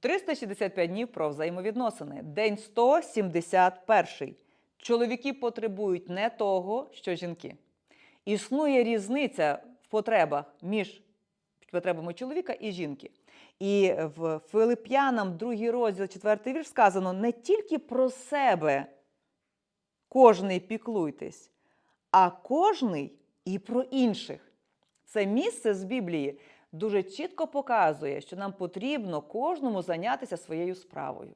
365 днів про взаємовідносини. День 171. Чоловіки потребують не того, що жінки. Існує різниця в потребах між потребами чоловіка і жінки. І в Филип'янам, другий розділ, четвертий вірш сказано: не тільки про себе кожний піклуйтесь, а кожний і про інших. Це місце з Біблії дуже чітко показує, що нам потрібно кожному зайнятися своєю справою.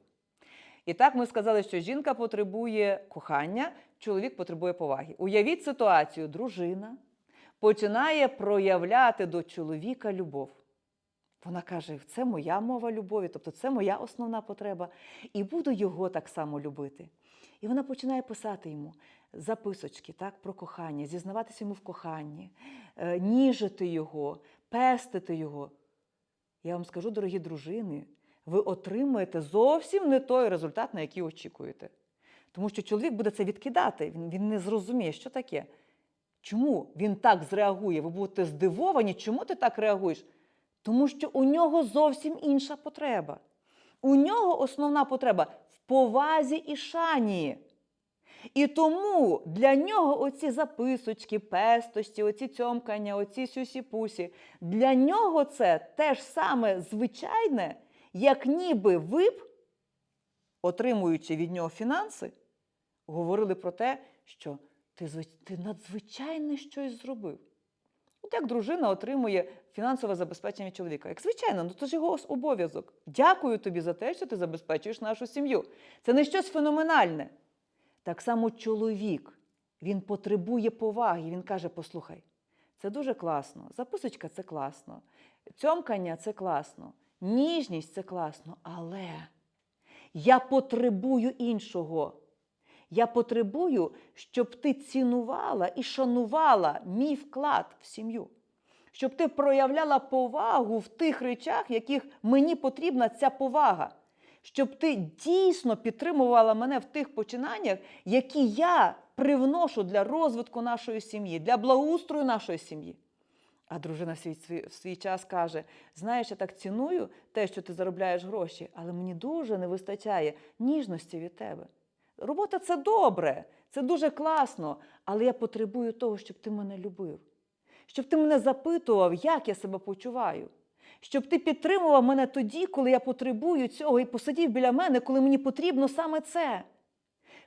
І так ми сказали, що жінка потребує кохання, чоловік потребує поваги. Уявіть ситуацію, дружина починає проявляти до чоловіка любов. Вона каже: це моя мова любові, тобто це моя основна потреба, і буду його так само любити. І вона починає писати йому записочки так, про кохання, зізнаватися йому в коханні, е, ніжити його, пестити його. Я вам скажу, дорогі дружини, ви отримуєте зовсім не той результат, на який очікуєте. Тому що чоловік буде це відкидати, він, він не зрозуміє, що таке. Чому він так зреагує? Ви будете здивовані, чому ти так реагуєш? Тому що у нього зовсім інша потреба. У нього основна потреба в повазі і шані. І тому для нього оці записочки, пестощі, оці цьомкання, оці сюсі-пусі, для нього це те ж саме звичайне, як ніби ви б, отримуючи від нього фінанси, говорили про те, що ти, ти надзвичайне щось зробив. От як дружина отримує фінансове забезпечення чоловіка. Як звичайно, ну це ж його обов'язок. Дякую тобі за те, що ти забезпечуєш нашу сім'ю. Це не щось феноменальне. Так само чоловік, він потребує поваги. Він каже: послухай, це дуже класно, записочка це класно, цьомкання це класно, ніжність це класно, але я потребую іншого. Я потребую, щоб ти цінувала і шанувала мій вклад в сім'ю. Щоб ти проявляла повагу в тих речах, яких мені потрібна ця повага. Щоб ти дійсно підтримувала мене в тих починаннях, які я привношу для розвитку нашої сім'ї, для благоустрою нашої сім'ї. А дружина в свій, в свій час каже: знаєш, я так ціную те, що ти заробляєш гроші, але мені дуже не вистачає ніжності від тебе. Робота це добре, це дуже класно, але я потребую того, щоб ти мене любив, щоб ти мене запитував, як я себе почуваю, щоб ти підтримував мене тоді, коли я потребую цього, і посидів біля мене, коли мені потрібно саме це.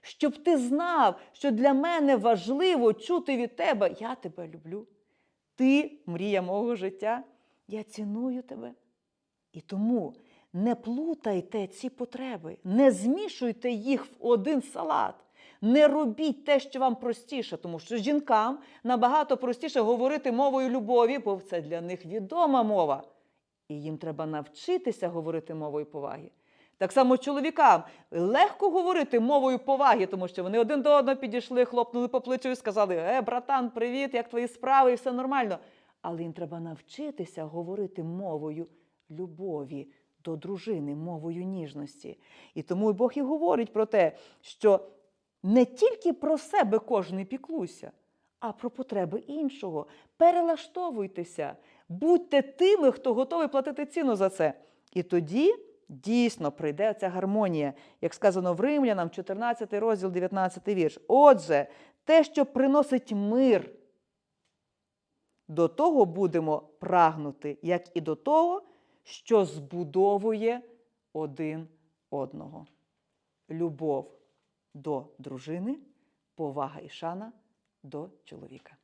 Щоб ти знав, що для мене важливо чути від тебе, я тебе люблю. Ти мрія мого життя, я ціную тебе. І тому не плутайте ці потреби, не змішуйте їх в один салат. Не робіть те, що вам простіше, тому що жінкам набагато простіше говорити мовою любові, бо це для них відома мова. І їм треба навчитися говорити мовою поваги. Так само чоловікам легко говорити мовою поваги, тому що вони один до одного підійшли, хлопнули по плечу і сказали: Е, братан, привіт, як твої справи, і все нормально. Але їм треба навчитися говорити мовою любові до дружини, мовою ніжності. І тому Бог і говорить про те, що не тільки про себе кожен піклуйся, а про потреби іншого. Перелаштовуйтеся, будьте тими, хто готовий платити ціну за це. І тоді дійсно прийде ця гармонія, як сказано в Римлянам, 14 розділ, 19 вірш. Отже, те, що приносить мир, до того будемо прагнути, як і до того, що збудовує один одного. Любов до дружини, повага і шана до чоловіка.